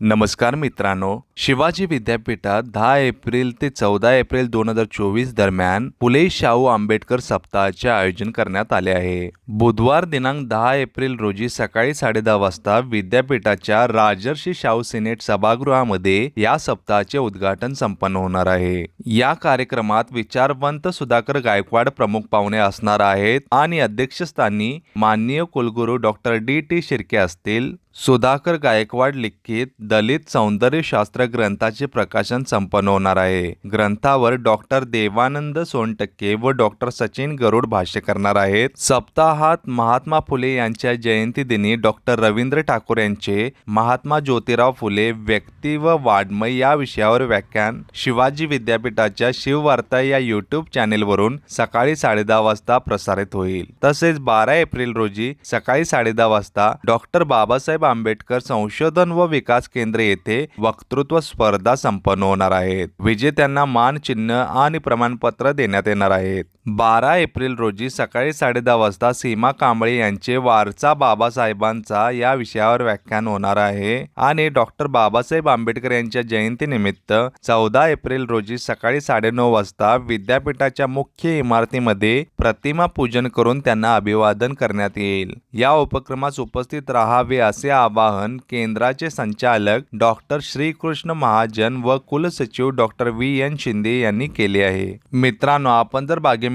नमस्कार मित्रांनो शिवाजी विद्यापीठात दहा एप्रिल ते चौदा एप्रिल दोन हजार चोवीस दरम्यान फुले शाहू आंबेडकर सप्ताहाचे आयोजन करण्यात आले आहे. बुधवार दिनांक दहा एप्रिल रोजी सकाळी साडेदहा वाजता विद्यापीठाच्या राजर्षी शाहू सिनेट सभागृहामध्ये या सप्ताहाचे उद्घाटन संपन्न होणार आहे. या कार्यक्रमात विचारवंत सुधाकर गायकवाड प्रमुख पाहुणे असणार आहेत आणि अध्यक्षस्थानी माननीय कुलगुरू डॉक्टर डी टी शिर्के असतील. सुधाकर गायकवाड लिखित दलित सौंदर्यशास्त्र ग्रंथाचे प्रकाशन संपन्न होणार आहे. ग्रंथावर डॉक्टर देवानंद सोनटक्के व डॉक्टर सचिन गरुड भाष्य करणार आहेत. सप्ताहात महात्मा फुले यांच्या जयंती दिनी डॉक्टर रवींद्र ठाकूर यांचे महात्मा ज्योतिराव फुले व्यक्ती व वाड्मय या विषयावर व्याख्यान शिवाजी विद्यापीठाच्या शिववार्ता या युट्यूब चॅनेलवरून सकाळी साडेदहा वाजता प्रसारित होईल. तसेच बारा एप्रिल रोजी सकाळी साडेदहा वाजता डॉक्टर बाबासाहेब आंबेडकर संशोधन व विकास केंद्र येथे वक्तृत्व स्पर्धा संपन्न होणार आहेत. विजेत्यांना मानचिन्ह आणि प्रमाणपत्र देण्यात येणार आहेत. बारा एप्रिल रोजी सकाळी साडेदहा वाजता सीमा कांबळे यांचे वारसा बाबासाहेबांचा या विषयावर व्याख्यान होणार आहे. आणि डॉक्टर बाबासाहेब आंबेडकर यांच्या जयंतीनिमित्त चौदा एप्रिल रोजी सकाळी साडेनऊ वाजता विद्यापीठाच्या मुख्य इमारतीमध्ये प्रतिमा पूजन करून त्यांना अभिवादन करण्यात येईल. या उपक्रमास उपस्थित राहावे असे आवाहन केंद्राचे संचालक डॉक्टर श्रीकृष्ण महाजन व कुलसचिव डॉक्टर व्ही एन शिंदे यांनी केले आहे. मित्रांनो आपण जर बागे